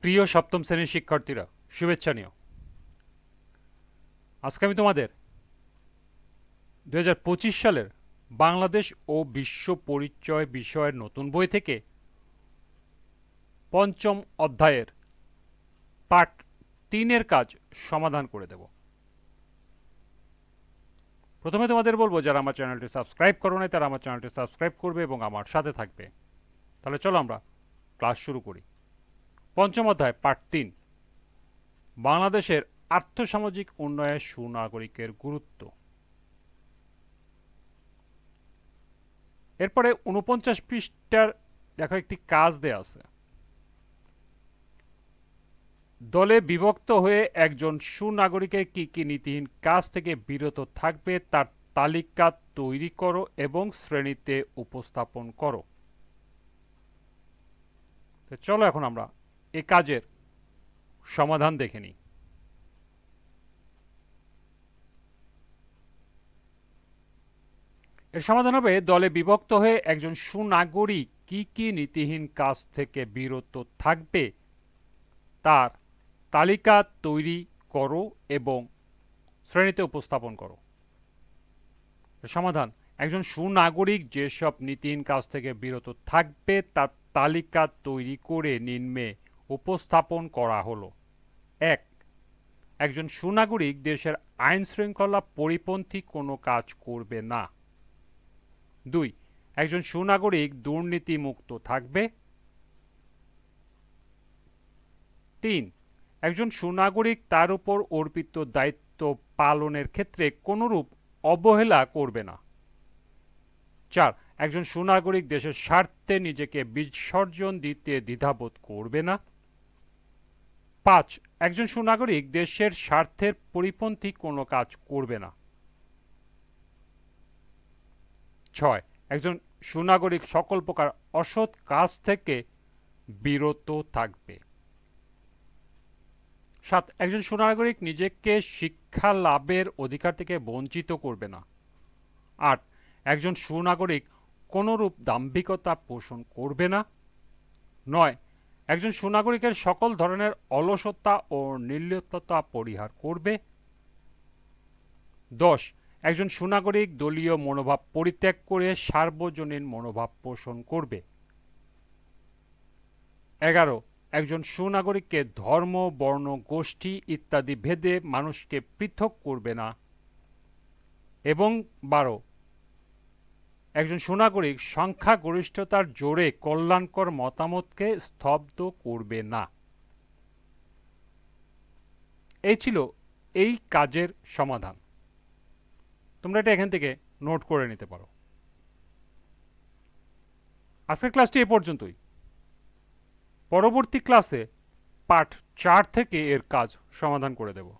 প্রিয় সপ্তম শ্রেণির শিক্ষার্থীরা, শুভেচ্ছা নিও। আজকে আমি তোমাদের দু হাজার পঁচিশ সালের বাংলাদেশ ও বিশ্ব পরিচয় বিষয়ের নতুন বই থেকে পঞ্চম অধ্যায়ের পাঠ তিনের কাজ সমাধান করে দেব। প্রথমে তোমাদের বলব, যারা আমার চ্যানেলটি সাবস্ক্রাইব করো নাই, তারা আমার চ্যানেলটি সাবস্ক্রাইব করবে এবং আমার সাথে থাকবে। তাহলে চলো আমরা ক্লাস শুরু করি। পঞ্চম অধ্যায়, পাঠ তিন। বাংলাদেশের আর্থসামাজিক উন্নয়নে সুনাগরিকের গুরুত্ব। এরপরে উনপঞ্চাশ পৃষ্ঠার দেখো একটি কাজ দেয়া আছে। দলে বিভক্ত হয়ে একজন সুনাগরিকের কি কি নীতিহীন কাজ থেকে বিরত থাকবে তার তালিকা তৈরি করো এবং শ্রেণীতে উপস্থাপন করো। চলো এখন আমরা এ কাজের সমাধান দেখে নিই। এর সমাধান হবে, দলে বিভক্ত হয়ে একজন সুনাগরিক কি কি নীতিহীন কাজ থেকে বিরত থাকবে তার তালিকা তৈরি করো এবং শ্রেণীতে উপস্থাপন করো। সমাধান, একজন সুনাগরিক যেসব নীতিহীন কাজ থেকে বিরত থাকবে তার তালিকা তৈরি করে নিম্নে উপস্থাপন করা হলো। এক, একজন সুনাগরিক দেশের আইন শৃঙ্খলা পরিপন্থী কোনো কাজ করবে না। দুই, একজন সুনাগরিক দুর্নীতিমুক্ত থাকবে। তিন, একজন সুনাগরিক তার উপর অর্পিত দায়িত্ব পালনের ক্ষেত্রে কোনোরূপ অবহেলা করবে না। চার, একজন সুনাগরিক দেশের স্বার্থে নিজেকে বিসর্জন দিতে দ্বিধাবোধ করবে না। পাঁচ, একজন সুনাগরিক দেশের স্বার্থের পরিপন্থী কোনো কাজ করবে না। ছয়, একজন সুনাগরিক সকল প্রকার অসৎ কাজ থেকে বিরত থাকবে। সাত, একজন সুনাগরিক নিজেকে শিক্ষা লাভের অধিকার থেকে বঞ্চিত করবে না। আট, একজন সুনাগরিক কোনরূপ দাম্ভিকতা পোষণ করবে না। নয় একজন সুনাগরিকের সকল ধরনের অলসতা ও নির্লিপ্ততা পরিহার করবে। দশ, একজন সুনাগরিক দলীয় মনোভাব পরিত্যাগ করে সার্বজনীন মনোভাব পোষণ করবে। এগারো, একজন সুনাগরিককে ধর্ম, বর্ণ, গোষ্ঠী ইত্যাদি ভেদে মানুষকে পৃথক করবে না। এবং বারো একজন সুনাগরিক সংখ্যাগরিষ্ঠতার জোরে কল্যাণকর মতামতকে স্তব্ধ করবে না। এই ছিল এই কাজের সমাধান। তোমরা এটা এখান থেকে নোট করে নিতে পারো। আজকের ক্লাসটি এ পর্যন্তই। পরবর্তী ক্লাসে পাঠ চার থেকে এর কাজ সমাধান করে দেব।